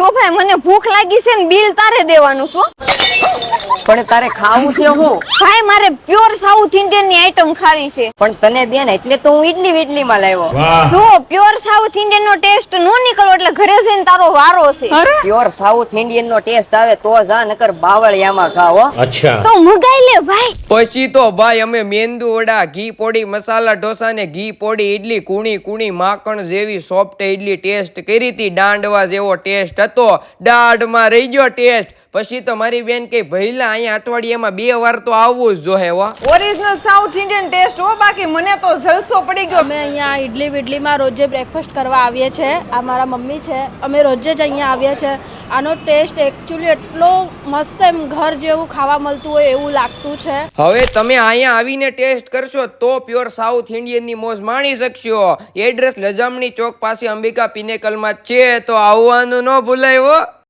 જો ભાઈ મને ભૂખ લાગી છે ને બિલ તારે દેવાનું છું પણ તારે ખાવું છે હું. ભાઈ મારે પ્યોર સાઉથ ઇન્ડિયનની આઈટમ ખાવી છે. પણ તને બેન એટલે તો હું ઈડલી વીડલી માં લાવ્યો જો પ્યોર સાઉથ ઇન્ડિયન નો ટેસ્ટ નો નીકળો ઘરે છે તારો વારો છે. પ્યોર સાઉથ ઇન્ડિયન નો ટેસ્ટ આવે તો જા નકર બાવળિયામાં ખાઓ અચ્છા. તો મુગાઈ લે ભાઈ. પછી તો ભાઈ અમે મેંદુ વડા ઘી પોડી મસાલા ઢોસા ને ઘી પોડી ઈડલી કુણી કુણી માખણ જેવી સોફ્ટ ઈડલી ટેસ્ટ કરી હતી. દાંડવા જેવો ટેસ્ટ હતો. દાઢમાં રહી ગયો ટેસ્ટ પછી તો મારી બેન કે ભઈલા અહીંયા અઠવાડિયામાં બે વાર તો આવવું જ જોહે વા ઓરિજિનલ સાઉથ ઇન્ડિયન ટેસ્ટ હો બાકી મને તો જલસો પડી ગયો. અમે અહીંયા ઇડલી વિડલીમાં રોજે બ્રેકફાસ્ટ કરવા આવીએ છે આ મારા મમ્મી છે. અમે રોજે જ અહીંયા આવીએ છે આનો ટેસ્ટ એકચ્યુઅલી એટલો મસ્ત એમ ઘર જેવું ખાવા મળતું હોય એવું લાગતું છે. હવે તમે અહીંયા આવીને ટેસ્ટ કરશો તો પ્યોર સાઉથ ઇન્ડિયનની મોજ માણી શકશો. એડ્રેસ લજામણી ચોક પાસે અંબિકા પિનેકલમાં છે તો આવવાનું ન ભૂલાય હો.